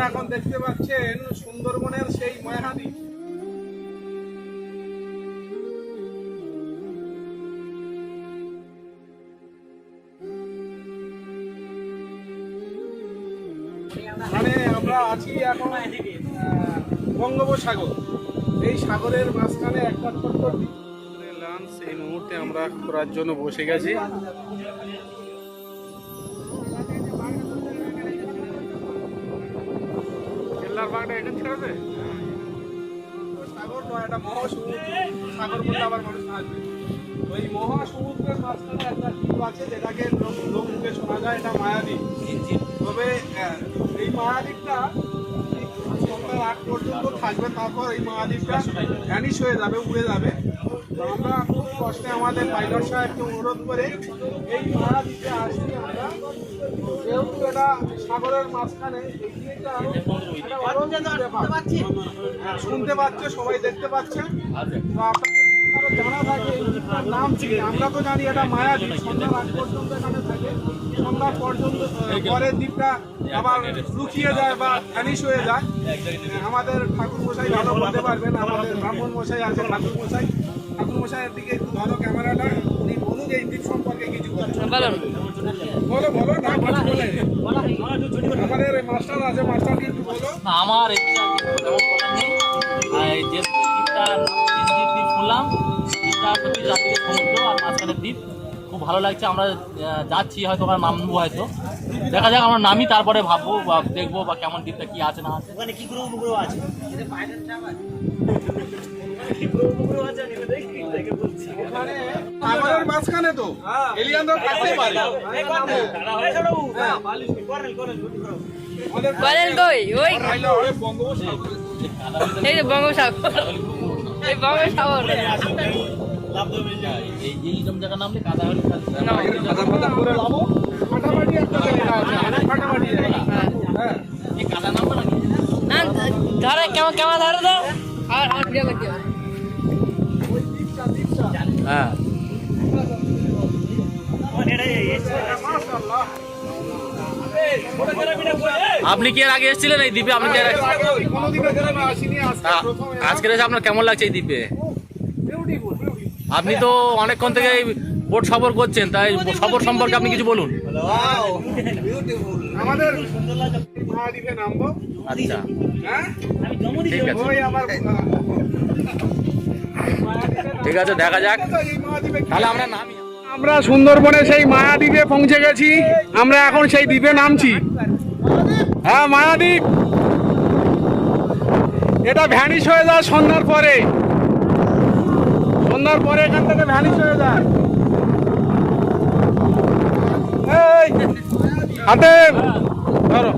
আপনারা এখন দেখতে পাচ্ছেন সুন্দরবনের সেই মায়াদ্বীপ মানে আমরা আছি এখন বঙ্গোপসাগর। এই সাগরের মাঝখানে একটা ছোট্ট। লাঞ্চ এই মুহূর্তে আমরা করার জন্য বসে গেছি। সাগর নয় এটা মহাসমুদ্র। সাগর বললে আবার মানুষ আসবে। ওই মহাসমুদ্রের মাঝখানে একটা দ্বীপ আছে যেটাকে লোক- লোকমুখে শোনা যায় এটা মায়াদ্বীপ তবে হ্যাঁ, এই মায়াদ্বীপটা এই সন্ধ্যার আগ পর্যন্ত থাকবে তারপর এই মহাদ্বীপটা ভ্যানিশ হয়ে যাবে উড়ে যাবে। আমরা খুব কষ্টে আমাদের পাইলট সাহেবকে অনুরোধ করে এই মায়াদ্বীপে আসছি আমরা। যেহেতু এটা সাগরের মাঝখানে। হ্যাঁ, শুনতে পাচ্ছে সবাই দেখতে পাচ্ছে। জানা থাকে নাম কি? আমরা তো জানি এটা মায়াদ্বীপ সন্ধ্যার আগ পর্যন্ত এখানে থাকে। সন্ধ্যা পর্যন্ত পরের দ্বীপটা আবার লুকিয়ে যায় বা ভ্যানিশ হয়ে যায়। আমাদের ঠাকুর মশাই ভালো বলতে পারবেন আমাদের ব্রাহ্মণ মশাই আছে ঠাকুর মশাই ঠাকুর মশাইয়ের দিকে একটু ধরো ক্যামেরাটা উনি বলুন এই দ্বীপ সম্পর্কে কিছু বলুন। বলো বলো না কিছু বলে আমাদের মাস্টার আছে মাস্টারকে একটু বলো। আমার এই যে দ্বীপটা দ্বীপ শুনলাম দ্বীপটা সমুদ্র আর মাঝখানে দ্বীপ খুব ভালো লাগছে আমরা যাচ্ছি হয়তো আমরা নামবো হয়তো। দেখা যাক আমরা নামি তারপরে ভাববো বা দেখব বা কেমন দ্বীপটা কি আছে না আছে। মাঝখানে তো এলিয়ানরা থাকতেই পারে বলেন কই ওই এই যে বঙ্গোপসাগর এই বঙ্গোপসাগর হ্যাঁ ধরে কেমন কেমন ধরে তো আর আর হ্যাঁ আপনি কি এর আগে এসেছিলেন এই দ্বীপে? আপনি আজকে এসে আপনার কেমন লাগছে এই দ্বীপে? আপনি তো অনেকক্ষণ থেকে বোট সফর করছেন, তাই সফর সম্পর্কে আপনি কিছু বলুন। আচ্ছা। ঠিক আছে। ঠিক আছে, দেখা যাক। তাহলে আমরা নামি আমরা সুন্দরবনে সেই মায়াদ্বীপে পৌঁছে গেছি। আমরা এখন সেই দ্বীপে নামছি। হ্যাঁ মায়াদ্বীপ। এটা ভ্যানিশ হয়ে যায় সন্ধ্যার পরে। সন্ধ্যার পরে এখান থেকে ভ্যানিশ হয়ে যায়। হাতে ধরো।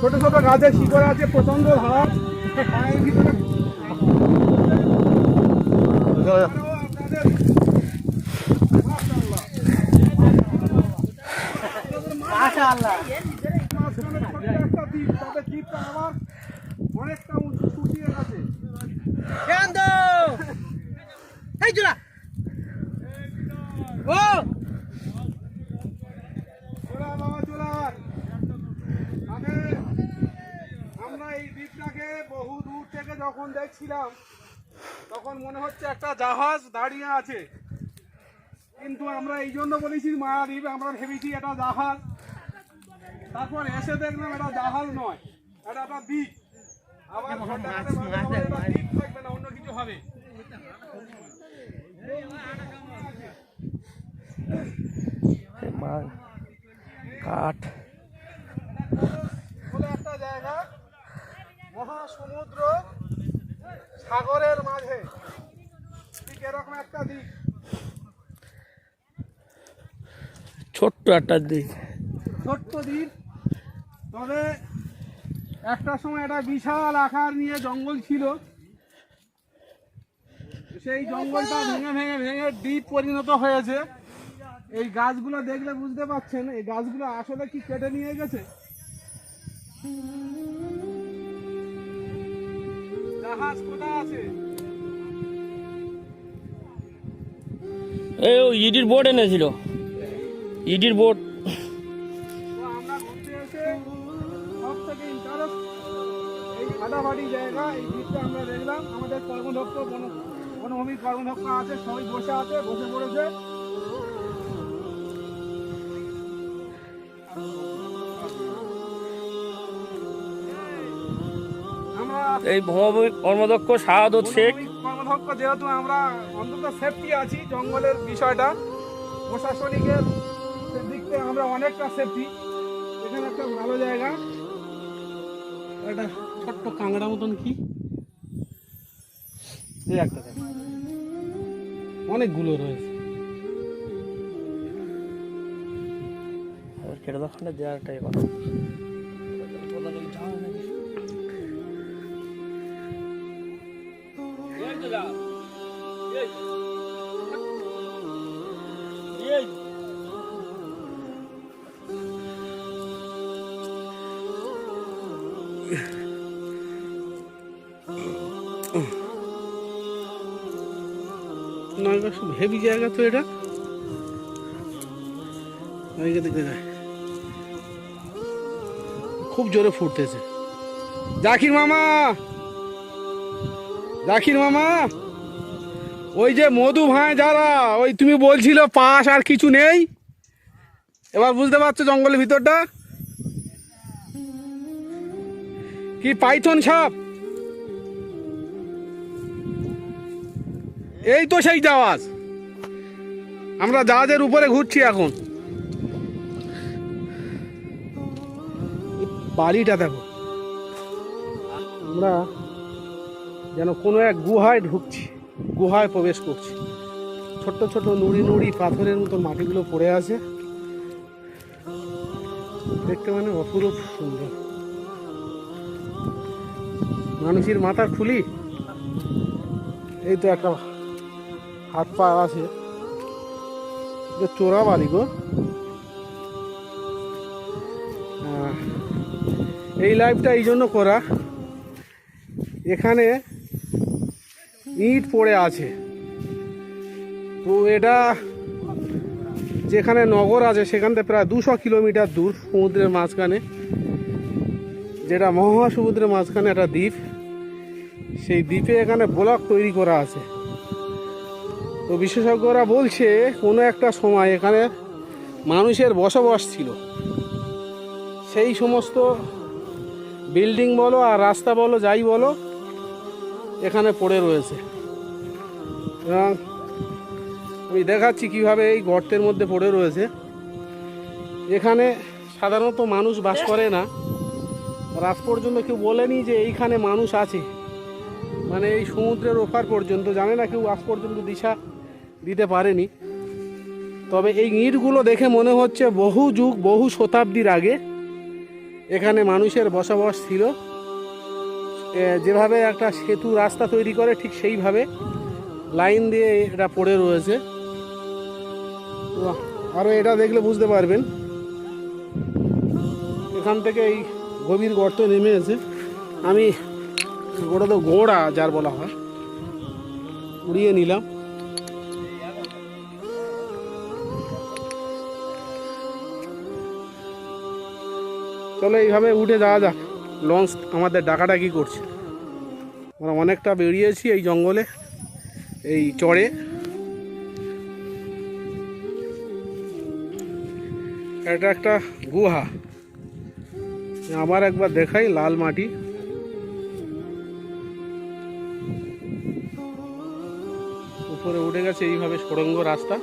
ছোট ছোট গাছে শিকড় আছে প্রচণ্ড ধারা অনেকটা উঁচু শুকিয়ে গেছে চলে আয় বাবা, চলে আয়। মানে আমরা এই দ্বীপটাকে বহু দূর থেকে যখন দেখছিলাম তখন মনে হচ্ছে একটা জাহাজ দাঁড়িয়ে আছে। কিন্তু আমরা এই জন্য বলেছি মায়াদ্বীপ আমরা ভেবেছি এটা জাহাজ। তারপর এসে দেখলাম এটা জাহাজ নয় এটা একটা দ্বীপ। আবার ঘন্টাখানেক বাদে দ্বীপ থাকবে না অন্য কিছু হবে। কাঠ। একটা জায়গা মহাসমুদ্র। সাগরের মাঝে। ঠিক এরকম একটা দিক। ছোট্ট একটা দিক। ছোট্ট দ্বীপ তবে একটা সময় একটা বিশাল আকার নিয়ে জঙ্গল ছিল। সেই জঙ্গলটা ভেঙে ভেঙে ভেঙে দ্বীপ পরিণত হয়েছে। এই গাছগুলো দেখলে বুঝতে পাচ্ছেন এই গাছগুলো আসলে কি কেটে নিয়ে গেছে? এই ও ইডির বোর্ড এনেছিল। ইডির বোর্ড ফাটাফাটি জায়গা আমরা দেখলাম আমাদের পার্বণ ভক্ত বনভূমির পার্বণ আছে, সবাই বসে আছে, বসে পড়েছে। এই ভূমি কর্মদক্ষ শাহাদত শেখ। কর্মদক্ষ যেহেতু আমরা অন্তত সেফটি আছি জঙ্গলের বিষয়টা প্রশাসনিকের দিক থেকে আমরা অনেকটা সেফটি এখানে একটা ভালো জায়গা। একটা ছোট্ট কাংড়া মতন কি? এই একটা অনেকগুলো রয়েছে। আর কেটে দেওয়ার একটাই কথা হেভি জায়গা তো এটা। খুব জোরে ফুটতেছে। জাকির মামা! জাকির মামা! ওই যে মধু ভাই যারা, ওই তুমি বলছিল পাশ আর কিছু নেই? এবার বুঝতে পারছ জঙ্গলের ভিতরটা? কি পাইথন সাপ? এই তো সেই জাহাজ। আমরা জাহাজের উপরে ঘুরছি এখন। বাড়িটা দেখো। আমরা যেন কোনো এক গুহায় ঢুকছি, গুহায় প্রবেশ করছি। ছোট্ট ছোট নুড়ি নুড়ি পাথরের মতো মাটিগুলো পড়ে আছে। দেখতে মানে অপরূপ সুন্দর। মানুষের মাথার খুলি। এই তো একটা হাত পা আছে। চোরা বাড়ি গো। এই লাইভটা এই জন্য করা। এখানে ইট পড়ে আছে। তো এটা যেখানে নগর আছে, সেখান থেকে প্রায় দুশো কিলোমিটার দূর, সমুদ্রের মাঝখানে। যেটা মহাসমুদ্রের মাঝখানে একটা দ্বীপ, সেই দ্বীপে এখানে ব্লক তৈরি করা আছে। তো বিশেষজ্ঞরা বলছে, কোনো একটা সময় এখানে মানুষের বসবাস ছিল। সেই সমস্ত বিল্ডিং বলো আর রাস্তা বলো, যাই বলো, এখানে পড়ে রয়েছে। এবং আমি দেখাচ্ছি কীভাবে এই গর্তের মধ্যে পড়ে রয়েছে। এখানে সাধারণত মানুষ বাস করে না। আজ পর্যন্ত কেউ বলেনি যে এইখানে মানুষ আছে। মানে এই সমুদ্রের ওপার পর্যন্ত, জানে না কেউ আজ পর্যন্ত দিশা দিতে পারেনি। তবে এই ইঁটগুলো দেখে মনে হচ্ছে বহু যুগ, বহু শতাব্দীর আগে এখানে মানুষের বসবাস ছিল। যেভাবে একটা সেতু রাস্তা তৈরি করে, ঠিক সেইভাবে লাইন দিয়ে এটা পড়ে রয়েছে। আরও এটা দেখলে বুঝতে পারবেন। এখান থেকে এই গভীর গর্ত নেমে এসে আমি গোটা তো গোড়া যার বলা হয়, উড়িয়ে নিলাম। চলো এইভাবে উঠে যাওয়া যাক। লঞ্চ আমাদের ডাকাডাকি করছে। আমরা অনেকটা বেরিয়েছি এই জঙ্গলে, এই চড়ে এটা একটা গুহা। আবার একবার দেখাই লাল মাটি। উপরে উঠে গেছে এইভাবে সরঙ্গ রাস্তা।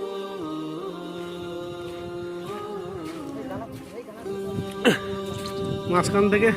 মাঝখান থেকে